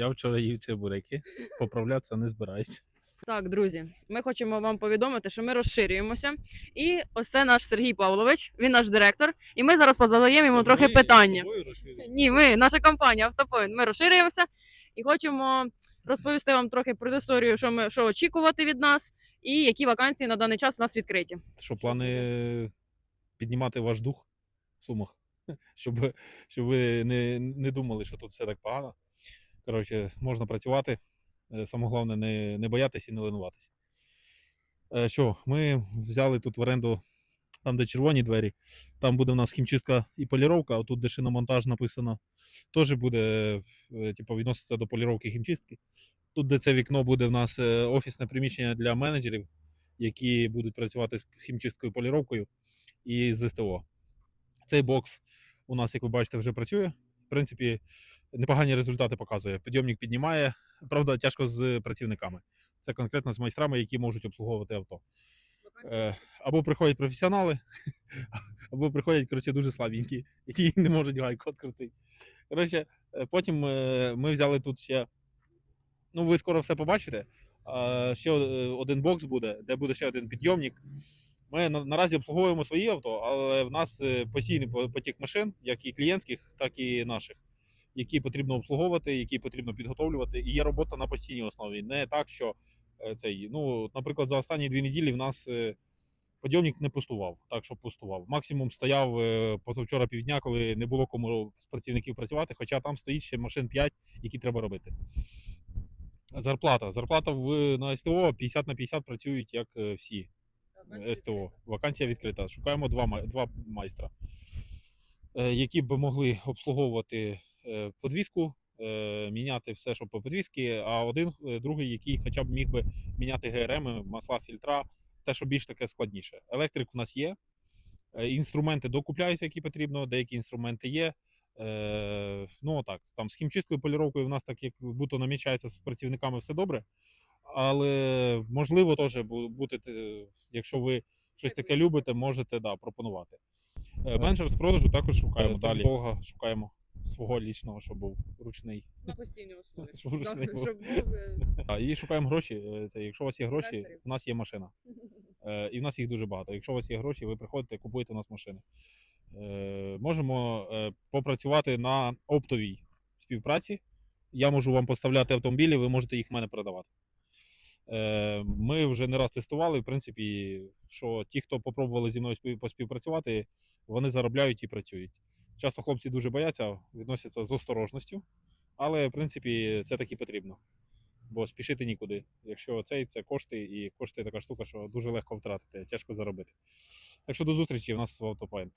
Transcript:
Я вчора їв чебуреки, поправлятися не збираюсь. Так, друзі, ми хочемо вам повідомити, що ми розширюємося. І ось це наш Сергій Павлович, він наш директор. І ми зараз позадаємо йому трохи питання. Ні, ми, наша компанія Автопоінт. Ми розширюємося і хочемо розповісти вам трохи про історію, що ми що очікувати від нас, і які вакансії на даний час у нас відкриті. Що плани піднімати ваш дух в сумах, щоб, щоб ви не, не думали, що тут все так погано. Коротше, можна працювати. Е, Саме головне не, не боятися і не ленуватися. Е, Що, ми взяли тут в оренду, там, де червоні двері, там буде в нас хімчистка і поліровка, а тут, де шиномонтаж написано, теж буде е, типу, відноситься до поліровки хімчистки. Тут, де це вікно, буде в нас офісне приміщення для менеджерів, які будуть працювати з хімчисткою поліровкою і з СТО. Цей бокс у нас, як ви бачите, вже працює. Принципі, непогані результати показує. Підйомник піднімає, правда, тяжко з працівниками. Це конкретно з майстрами, які можуть обслуговувати авто. Е, Або приходять професіонали, або приходять коротше, дуже слабенькі, які не можуть гайку відкрутити. Коротше, е, потім е, ми взяли тут ще. Ну, ви скоро все побачите. Ще один бокс буде, де буде ще один підйомник. Ми на- наразі обслуговуємо свої авто, але в нас е, постійний потік машин, як і клієнтських, так і наших, які потрібно обслуговувати, які потрібно підготовлювати. І є робота на постійній основі. Не так, що е, цей. Ну, наприклад, за останні дві неділі в нас е, не пустував, так що пустував. Максимум стояв позавчора півдня, коли не було кому з працівників працювати, хоча там стоїть ще машин 5, які треба робити. Зарплата. Зарплата в на СТО 50 на 50 працюють як всі. СТО. Вакансія відкрита. Шукаємо два, два майстра, е, які б могли обслуговувати е, подвіску, е, міняти все, що по подвісці, а один другий, який хоча б міг би міняти ГРМ, масла, фільтра, те, що більш таке складніше. Електрик в нас є. Інструменти докупляються, які потрібно, деякі інструменти є. Е, ну так, там з хімчисткою поліровкою в нас так як будто намічається з працівниками все добре. Але можливо теж бу- бути, якщо ви щось таке любите, можете да, пропонувати. Е, Менеджер з продажу також шукаємо Е, далі. Довго шукаємо свого лічного, щоб був ручний. На постійній основі. Щоб ручний був. Щоб був, е, А, І шукаємо гроші. Це, якщо у вас є гроші, Інвесторів. в нас є машина. Е, І в нас їх дуже багато. Якщо у вас є гроші, ви приходите, купуєте у нас машини. Е, Можемо е, попрацювати на оптовій співпраці. Я можу вам поставляти автомобілі, ви можете їх в мене продавати. Е, Ми вже не раз тестували, в принципі, що ті, хто попробували зі мною поспівпрацювати, вони заробляють і працюють. Часто хлопці дуже бояться, відносяться з осторожністю, але в принципі це таки потрібно. Бо спішити нікуди. Якщо цей це кошти, і кошти така штука, що дуже легко втратити, тяжко заробити. Так що до зустрічі в нас в Автопоінт.